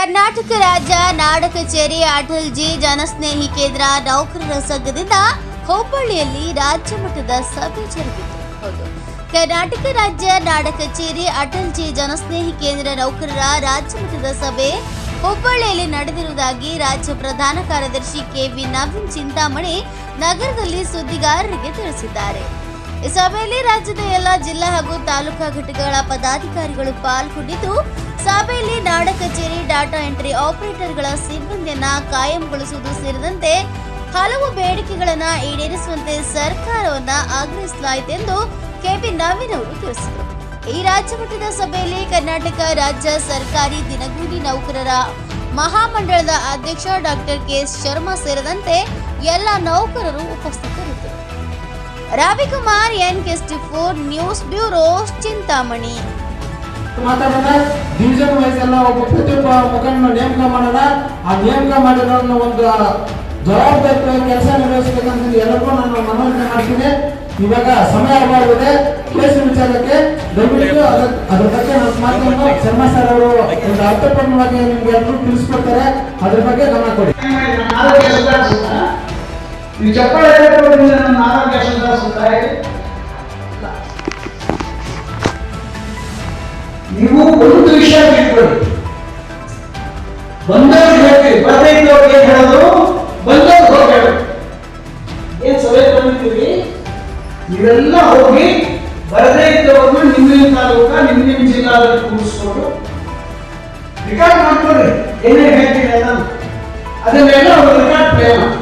ಕರ್ನಾಟಕ ರಾಜ್ಯ ನಾಡ ಕಚೇರಿ ಅಟಲ್ ಜಿ ಜನಸ್ನೇಹಿ ಕೇಂದ್ರ ನೌಕರರ ಸಂಘದಿಂದ ಹುಬ್ಬಳ್ಳಿಯಲ್ಲಿ ರಾಜ್ಯ ಮಟ್ಟದ ಸಭೆ ಜರುಗಿತು. ಹೌದು. ಕರ್ನಾಟಕ ರಾಜ್ಯ ನಾಡ ಕಚೇರಿ ಅಟಲ್ ಜಿ ಜನಸ್ನೇಹಿ ಕೇಂದ್ರ ನೌಕರರ ರಾಜ್ಯ ಮಟ್ಟದ ಸಭೆ ಹುಬ್ಬಳ್ಳಿಯಲ್ಲಿ ನಡೆದಿರುವುದಾಗಿ ರಾಜ್ಯ ಪ್ರಧಾನ ಕಾರ್ಯದರ್ಶಿ ಕೆವಿ ನವೀನ್ ಚಿಂತಾಮಣಿ ನಗರದಲ್ಲಿ ಸುದ್ದಿಗಾರರಿಗೆ ತಿಳಿಸಿದ್ದಾರೆ. ಈ ಸಭೆಯಲ್ಲಿ ರಾಜ್ಯದ ಎಲ್ಲ ಜಿಲ್ಲಾ ಹಾಗೂ ತಾಲೂಕಾ ಘಟಕಗಳ ಪದಾಧಿಕಾರಿಗಳು ಪಾಲ್ಗೊಂಡಿದ್ದು ಸಭೆಯಲ್ಲಿ ನಾಡ ಕಚೇರಿ, ಡಾಟಾ ಎಂಟ್ರಿ ಆಪರೇಟರ್ಗಳ ಸಿಬ್ಬಂದಿಯನ್ನ ಕಾಯಂಗೊಳಿಸುವುದು ಸೇರಿದಂತೆ ಹಲವು ಬೇಡಿಕೆಗಳನ್ನು ಈಡೇರಿಸುವಂತೆ ಸರ್ಕಾರವನ್ನ ಆಗ್ರಹಿಸಲಾಯಿತೆಂದು ಕೆಪಿ ನವೀನ್ ಅವರು ತಿಳಿಸಿದರು. ಈ ರಾಜ್ಯ ಮಟ್ಟದ ಸಭೆಯಲ್ಲಿ ಕರ್ನಾಟಕ ರಾಜ್ಯ ಸರ್ಕಾರಿ ದಿನಗೂಲಿ ನೌಕರರ ಮಹಾಮಂಡಳದ ಅಧ್ಯಕ್ಷ ಡಾಕ್ಟರ್ ಕೆ. ಶರ್ಮಾ ಸೇರಿದಂತೆ ಎಲ್ಲ ನೌಕರರು ಉಪಸ್ಥಿತರಿದ್ದರು. Ravikumar, N. K. News bureau Chintamani. ಮಾತಾಡೋಣ. ಡಿವಿಷನ್ ವೈಸ್ ಎಲ್ಲ ಒಬ್ಬ ಪ್ರತಿಯೊಬ್ಬ ಮುಖಂಡನ ನೇಮಕ ಮಾಡೋಣ. ಆ ನೇಮಕ ಮಾಡಿರೋ ಒಂದು ಜವಾಬ್ದಾರಿ ಕೆಲಸ ನಿರ್ವಹಿಸಬೇಕಂತ ಎಲ್ಲರಿಗೂ ನಾನು ಮನವರಿಕೆ ಮಾಡ್ತೀನಿ. ಇವಾಗ ಸಮಯ ಆಗಿದೆ ಕೇಸ್ ವಿಚಾರಕ್ಕೆ ದಯವಿಟ್ಟು ಅದ್ರ ಬಗ್ಗೆ ನಮ್ಮ ಮಾತನ್ನು ಶರ್ಮಾ ಸರ್ ಅವರು ಒಂದು ಅರ್ಥಪೂರ್ಣವಾಗಿ ನಿಮ್ಗೆ ಎಲ್ಲರೂ ತಿಳಿಸ್ಕೊಡ್ತಾರೆ. ಅದ್ರ ಬಗ್ಗೆ ಗಮನ ಕೊಡಿ. ಈ ಚಪ್ಪಳ ನನ್ನ ಆರೋಗ್ಯ ಸುಧಾರಿಸುತ್ತಾ ನೀವು ಒಂದು ವಿಷಯ ಬಿಟ್ಕೊಳ್ಳಿ ಬಂದವ್ರಿಗೆ ಹೇಳ್ತೀವಿ ಏನ್ ಹೇಳೋದು? ಬಂದವ್ರಿಗೆ ಹೋಗಿ ಹೇಳೋದು ಏನ್ ಸಭೆ ಬಂದಿದ್ದೀವಿ ಇವೆಲ್ಲ ಹೋಗಿ ಬರದೇ ಇದ್ದವ್ರನ್ನ ನಿಮ್ಮ ನಿಮ್ಮ ತಾಲೂಕ, ನಿಮ್ಮ ನಿಮ್ಮ ಜಿಲ್ಲಾದಲ್ಲಿ ಕೂರಿಸ್ಕೊಂಡು ರೆಕಾರ್ಡ್ ಮಾಡ್ಕೊಳ್ರಿ ಏನೇನು ಹೇಳ್ತೀನಿ ನಾನು ಅದನ್ನೆಲ್ಲ ಒಂದು ರೆಕಾರ್ಡ್ ಪ್ಲೇ ಮಾಡಿ.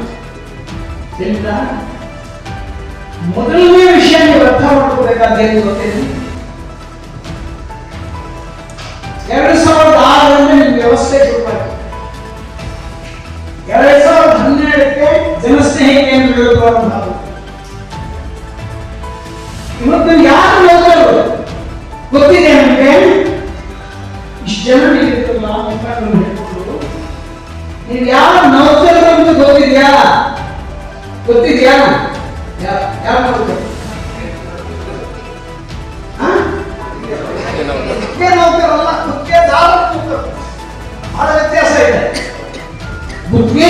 ಮೊದಲನೇ ವಿಷಯ ನೀವು ಅರ್ಥ ಮಾಡ್ಕೋಬೇಕಾದ ಏನು ಗೊತ್ತೇನು? ಇವತ್ತು ಯಾರು ನೌಕರರು ಗೊತ್ತಿದೆ ನಮಗೆ? ಇಷ್ಟು ಜನ ಹೇಳ್ಕೊಂಡು ನೀವು ಯಾವ ನೌಕರರು ಅಂತ ಗೊತ್ತಿದ್ಯಾ? ಗೊತ್ತಿದ್ಯಾ? ಯಾ- ಯಾವ ನೌಕರರು ಹಾ? ಗುತ್ತಿಗೆ ನೌಕರಲ್ಲ ಗುತ್ತಿಗೆದಾರ ಬಹಳ ವ್ಯತ್ಯಾಸ ಇದೆ. ಗುತ್ತಿಗೆ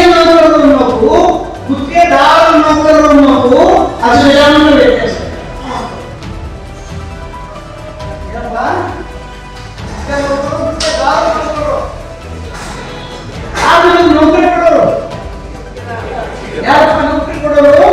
ನೌಕರಿ ಕೊಡೋರು? ನೌಕರಿ ಕೊಡೋರು?